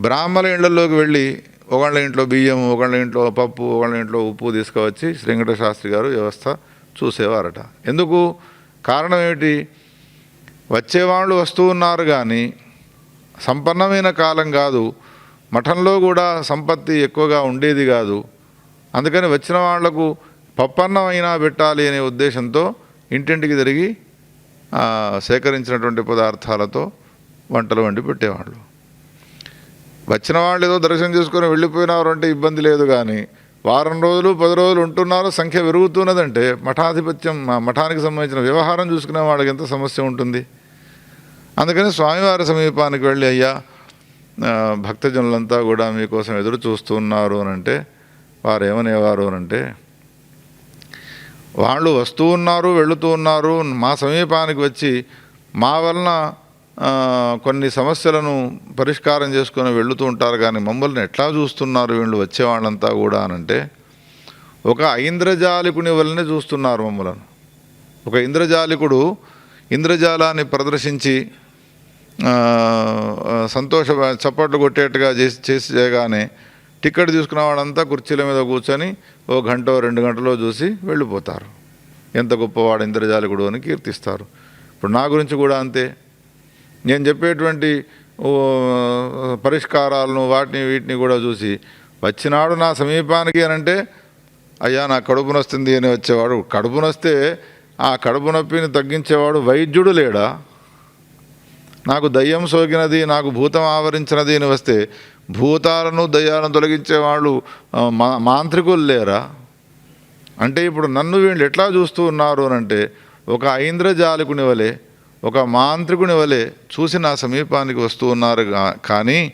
బ్రాహ్మణ ఇండ్లలోకి వెళ్ళి ఒకళ్ళ ఇంట్లో బియ్యం ఒకళ్ళ ఇంట్లో పప్పు ఒకళ్ళ ఇంట్లో ఉప్పు తీసుకువచ్చి శ్రీ శాస్త్రి గారు వ్యవస్థ చూసేవారట. ఎందుకు? కారణం ఏమిటి? వచ్చేవాళ్ళు వస్తూ ఉన్నారు కానీ సంపన్నమైన కాలం కాదు. మఠంలో కూడా సంపత్తి ఎక్కువగా ఉండేది కాదు. అందుకని వచ్చిన వాళ్ళకు పప్పన్నం అయినా పెట్టాలి అనే ఉద్దేశంతో ఇంటింటికి తిరిగి సేకరించినటువంటి పదార్థాలతో వంటలు వండి పెట్టేవాళ్ళు. వచ్చిన వాళ్ళు ఏదో దర్శనం చేసుకొని వెళ్ళిపోయినారు అంటే ఇబ్బంది లేదు కానీ వారం రోజులు పది రోజులు ఉంటున్నారు సంఖ్య పెరుగుతున్నదంటే మఠాధిపత్యం మా మఠానికి సంబంధించిన వ్యవహారం చూసుకునే వాళ్ళకి ఎంత సమస్య ఉంటుంది? అందుకని స్వామివారి సమీపానికి వెళ్ళి అయ్యా భక్తజనులంతా కూడా మీకోసం ఎదురు చూస్తున్నారు అని అంటే వారు ఏమనేవారు అని అంటే వాళ్ళు వస్తూ ఉన్నారు వెళుతూ ఉన్నారు మా సమీపానికి వచ్చి మా వలన కొన్ని సమస్యలను పరిష్కారం చేసుకొని వెళుతూ ఉంటారు కానీ మమ్మల్ని ఎట్లా చూస్తున్నారు వీళ్ళు వచ్చేవాళ్ళంతా కూడా అనంటే ఒక ఐంద్రజాలికుని వల్లనే చూస్తున్నారు మమ్మల్ని. ఒక ఇంద్రజాలికుడు ఇంద్రజాలాన్ని ప్రదర్శించి సంతోష చప్పట్లు కొట్టేట్టుగా చేసి చేసి చేయగానే టికెట్ తీసుకున్న వాడంతా కుర్చీల మీద కూర్చొని ఓ గంట రెండు గంటలో చూసి వెళ్ళిపోతారు. ఎంత గొప్పవాడు ఇంద్రజాలికుడు అని కీర్తిస్తారు. ఇప్పుడు నా గురించి కూడా అంతే. నేను చెప్పేటువంటి పరిష్కారాలను వాటిని వీటిని కూడా చూసి వచ్చినాడు నా సమీపానికి అని అంటే అయ్యా నా కడుపు నొస్తుంది అని వచ్చేవాడు. కడుపు నొస్తే ఆ కడుపు నొప్పిని తగ్గించేవాడు వైద్యుడు లేడా? నాకు దయ్యం సోకినది నాకు భూతం ఆవరించినది అని వస్తే భూతాలను దయ్యాలను తొలగించేవాళ్ళు మా మాంత్రికులు లేరా? అంటే ఇప్పుడు నన్ను వీళ్ళు ఎట్లా చూస్తూ ఉన్నారు అని అంటే ఒక ఐంద్రజాలికుని వలె ఒక మాంత్రికుని వలె చూసి నా సమీపానికి వస్తూ ఉన్నారు కానీ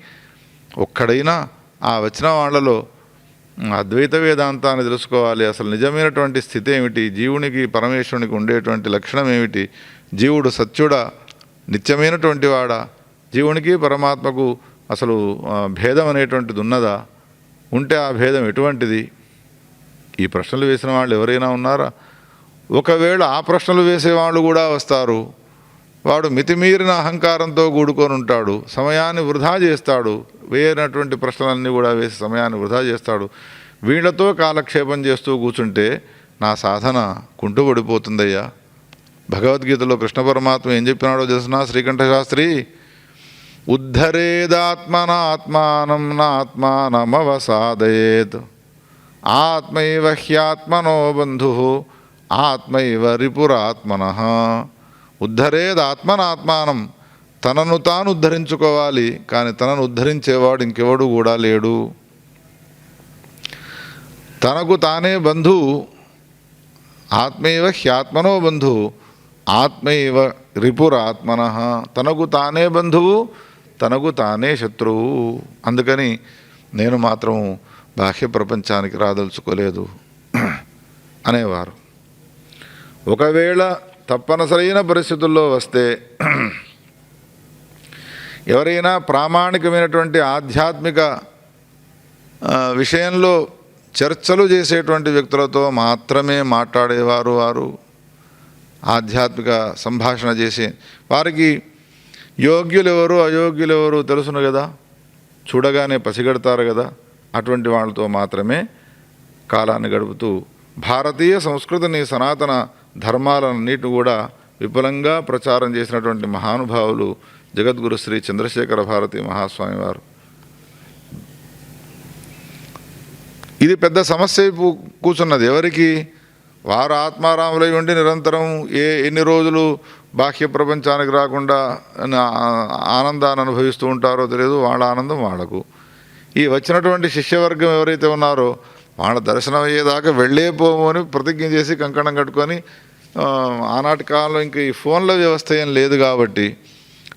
ఒక్కడైనా ఆ వచ్చిన వాళ్ళలో అద్వైత వేదాంతాన్ని తెలుసుకోవాలి. అసలు నిజమైనటువంటి స్థితి ఏమిటి? జీవునికి పరమేశ్వరునికి ఉండేటువంటి లక్షణం ఏమిటి? జీవుడు సత్యుడా? నిత్యమైనటువంటి వాడా? జీవునికి పరమాత్మకు అసలు భేదం అనేటువంటిది ఉన్నదా? ఉంటే ఆ భేదం ఎటువంటిది? ఈ ప్రశ్నలు వేసిన వాళ్ళు ఎవరైనా ఉన్నారా? ఒకవేళ ఆ ప్రశ్నలు వేసేవాళ్ళు కూడా వస్తారు. వాడు మితిమీరిన అహంకారంతో కూడుకొని ఉంటాడు సమయాన్ని వృధా చేస్తాడు వేయనటువంటి ప్రశ్నలన్నీ కూడా వేసి సమయాన్ని వృధా చేస్తాడు. వీళ్ళతో కాలక్షేపం చేస్తూ కూర్చుంటే నా సాధన కుంటుపడిపోతుందయ్యా. భగవద్గీతలో కృష్ణ పరమాత్మ ఏం చెప్పినాడో తెలుసునా శ్రీకంఠ శాస్త్రి ఉద్ధరేదాత్మనాత్మానం నాత్మానమవసాదయేత్. ఆత్మైవ హ్యాత్మనో బంధు ఆత్మైవ రిపురాత్మన. ఉద్ధరేదాత్మనాత్మానం తనను తాను ఉద్ధరించుకోవాలి కానీ తనను ఉద్ధరించేవాడు ఇంకెవడు కూడా లేడు. తనకు తానే బంధువు ఆత్మైవ హ్యాత్మనో బంధు ఆత్మైవ రిపురాత్మన. తనకు తానే బంధువు తనకు తానే శత్రువు. అందుకని నేను మాత్రం బాహ్య ప్రపంచానికి రాదలుచుకోలేదు. అనేవారు. ఒకవేళ తప్పనిసరైన పరిస్థితుల్లో వస్తే ఎవరైనా ప్రామాణికమైనటువంటి ఆధ్యాత్మిక విషయంలో చర్చలు చేసేటువంటి వ్యక్తులతో మాత్రమే మాట్లాడేవారు వారు ఆధ్యాత్మిక సంభాషణ చేసే వారికి యోగ్యులెవరు అయోగ్యులెవరు తెలుసును కదా? చూడగానే పసిగడతారు కదా? అటువంటి వాళ్ళతో మాత్రమే కాలాన్ని గడుపుతూ భారతీయ సంస్కృతిని సనాతన ధర్మాలన్నిటిని కూడా విపులంగా ప్రచారం చేసినటువంటి మహానుభావులు జగద్గురు శ్రీ చంద్రశేఖర భారతి మహాస్వామి వారు. ఇది పెద్ద సమస్య కూర్చున్నది. ఎవరికి? వారు ఆత్మారాములై ఉండి నిరంతరం ఏ ఎన్ని రోజులు బాహ్య ప్రపంచానికి రాకుండా ఆనందాన్ని అనుభవిస్తూ ఉంటారో తెలియదు. వాళ్ళ ఆనందం వాళ్ళకు. ఈ వచ్చినటువంటి శిష్యవర్గం ఎవరైతే ఉన్నారో వాళ్ళ దర్శనం అయ్యేదాకా వెళ్ళే పోము అని ప్రతిజ్ఞ చేసి కంకణం కట్టుకొని ఆనాటి కాలంలో ఇంక ఈ ఫోన్ల వ్యవస్థ ఏం లేదు కాబట్టి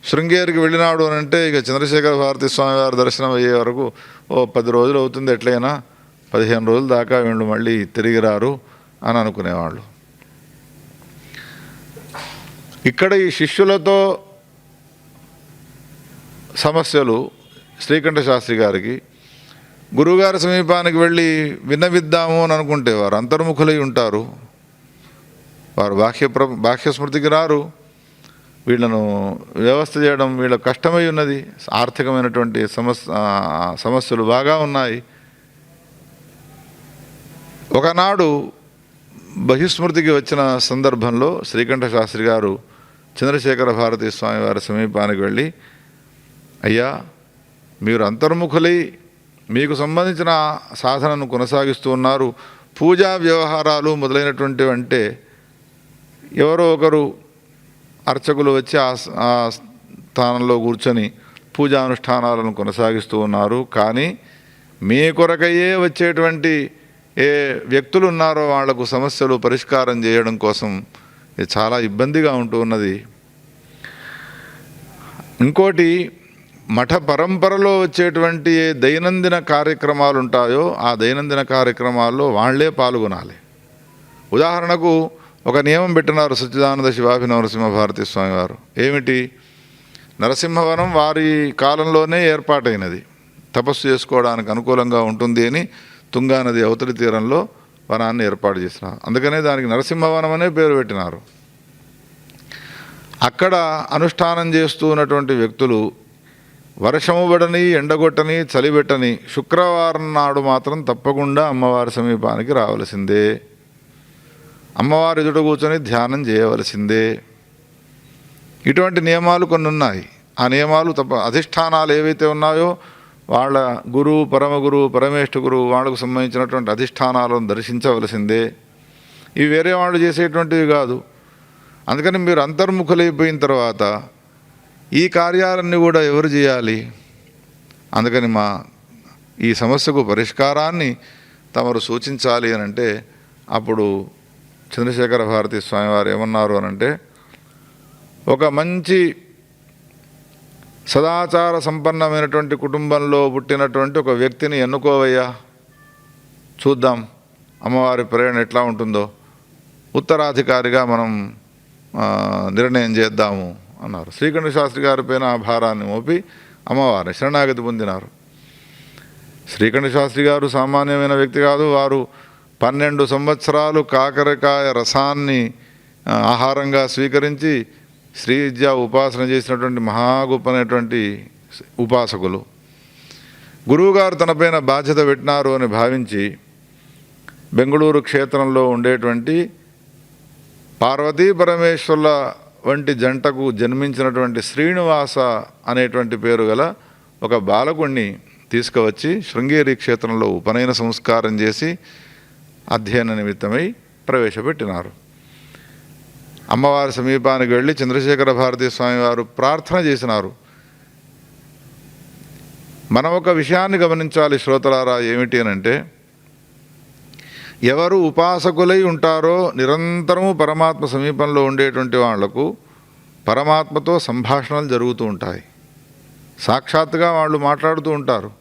శృంగేరికి వెళ్ళినాడు అని అంటే ఇక చంద్రశేఖర భారతి స్వామివారి దర్శనం అయ్యే వరకు ఓ పది రోజులు అవుతుంది ఎట్లయినా పదిహేను రోజుల దాకా వీళ్ళు మళ్ళీ తిరిగి రారు అని అనుకునేవాళ్ళు. ఇక్కడ ఈ శిష్యులతో సమస్యలు శ్రీకంఠ శాస్త్రి గారికి గురువుగారి సమీపానికి వెళ్ళి విన్నవిద్దాము అని అనుకుంటే వారు అంతర్ముఖులై ఉంటారు. వారు బాహ్య ప్ర బాహ్యస్మృతికి రారు. వీళ్ళను వ్యవస్థ చేయడం వీళ్ళ కష్టమై ఉన్నది. ఆర్థికమైనటువంటి సమస్య సమస్యలు బాగా ఉన్నాయి. ఒకనాడు బహిస్మృతికి వచ్చిన సందర్భంలో శ్రీకంఠ శాస్త్రి గారు చంద్రశేఖర భారతీ స్వామి వారి సమీపానికి వెళ్ళి అయ్యా మీరు అంతర్ముఖులై మీకు సంబంధించిన సాధనను కొనసాగిస్తూ ఉన్నారు. పూజా వ్యవహారాలు మొదలైనటువంటివి అంటే ఎవరో ఒకరు అర్చకులు వచ్చి ఆ స్థానంలో కూర్చొని పూజానుష్ఠానాలను కొనసాగిస్తూ ఉన్నారు. కానీ మీ కొరకయ్యే వచ్చేటువంటి ఏ వ్యక్తులు ఉన్నారో వాళ్ళకు సమస్యలు పరిష్కారం చేయడం కోసం ఇది చాలా ఇబ్బందిగా ఉంటూ ఉన్నది. ఇంకోటి మఠ పరంపరలో వచ్చేటువంటి ఏ దైనందిన కార్యక్రమాలు ఉంటాయో ఆ దైనందిన కార్యక్రమాల్లో వాళ్ళే పాల్గొనాలి. ఉదాహరణకు ఒక నియమం పెట్టినారు సచ్చిదానంద శివాభి నరసింహభారతి స్వామివారు ఏమిటి? నరసింహవనం వారి కాలంలోనే ఏర్పాటైనది. తపస్సు చేసుకోవడానికి అనుకూలంగా ఉంటుంది అని తుంగానది అవతలి తీరంలో వనాన్ని ఏర్పాటు చేసినారు. అందుకనే దానికి నరసింహవనం అనే పేరు పెట్టినారు. అక్కడ అనుష్ఠానం చేస్తూ ఉన్నటువంటి వ్యక్తులు వర్షము పడని ఎండగొట్టని చలిబెట్టని శుక్రవారం నాడు మాత్రం తప్పకుండా అమ్మవారి సమీపానికి రావలసిందే. అమ్మవారు ఎదుట కూర్చొని ధ్యానం చేయవలసిందే. ఇటువంటి నియమాలు కొన్ని ఉన్నాయి ఆ నియమాలు తప్ప అధిష్టానాలు ఏవైతే ఉన్నాయో వాళ్ళ గురువు పరమ గురువు పరమేష్ఠ గురువు వాళ్ళకు సంబంధించినటువంటి అధిష్టానాలను దర్శించవలసిందే. ఇవి వేరే వాళ్ళు చేసేటువంటివి కాదు. అందుకని మీరు అంతర్ముఖులైపోయిన తర్వాత ఈ కార్యాలన్నీ కూడా ఎవరు చేయాలి? అందుకని మా ఈ సమస్యకు పరిష్కారాన్ని తమరు సూచించాలి అని అంటే అప్పుడు చంద్రశేఖర భారతి స్వామివారు ఏమన్నారు అని అంటే ఒక మంచి సదాచార సంపన్నమైనటువంటి కుటుంబంలో పుట్టినటువంటి ఒక వ్యక్తిని ఎన్నుకోవయ్యా? చూద్దాం. అమ్మవారి ప్రేరణ ఎట్లా ఉంటుందో. ఉత్తరాధికారిగా మనం నిర్ణయం చేద్దాము అన్నారు. శ్రీకంఠ శాస్త్రి గారి పైన ఆ భారాన్ని మోపి అమ్మవారిని శరణాగతి పొందినారు. శ్రీకంఠ శాస్త్రి గారు సామాన్యమైన వ్యక్తి కాదు. వారు పన్నెండు సంవత్సరాలు కాకరకాయ రసాన్ని ఆహారంగా స్వీకరించి శ్రీ విద్యా ఉపాసన చేసినటువంటి మహాగొప్పనటువంటి ఉపాసకులు. గురువుగారు తనపైన బాధ్యత పెట్టినారు అని భావించి బెంగళూరు క్షేత్రంలో ఉండేటువంటి పార్వతీ పరమేశ్వర్ల వంటి జంటకు జన్మించినటువంటి శ్రీనివాస అనేటువంటి పేరు గల ఒక బాలకుణ్ణి తీసుకువచ్చి శృంగేరి క్షేత్రంలో ఉపనయన సంస్కారం చేసి అధ్యయన నిమిత్తమై ప్రవేశపెట్టినారు. అమ్మవారి సమీపానికి వెళ్ళి చంద్రశేఖర భారతీ స్వామి వారు ప్రార్థన చేసినారు. మనం ఒక విషయాన్ని గమనించాలి శ్రోతలారా ఏమిటి అని అంటే ఎవరు ఉపాసకులై ఉంటారో నిరంతరము పరమాత్మ సమీపంలో ఉండేటువంటి వాళ్ళకు పరమాత్మతో సంభాషణలు జరుగుతూ ఉంటాయి. సాక్షాత్తుగా వాళ్ళు మాట్లాడుతూ ఉంటారు.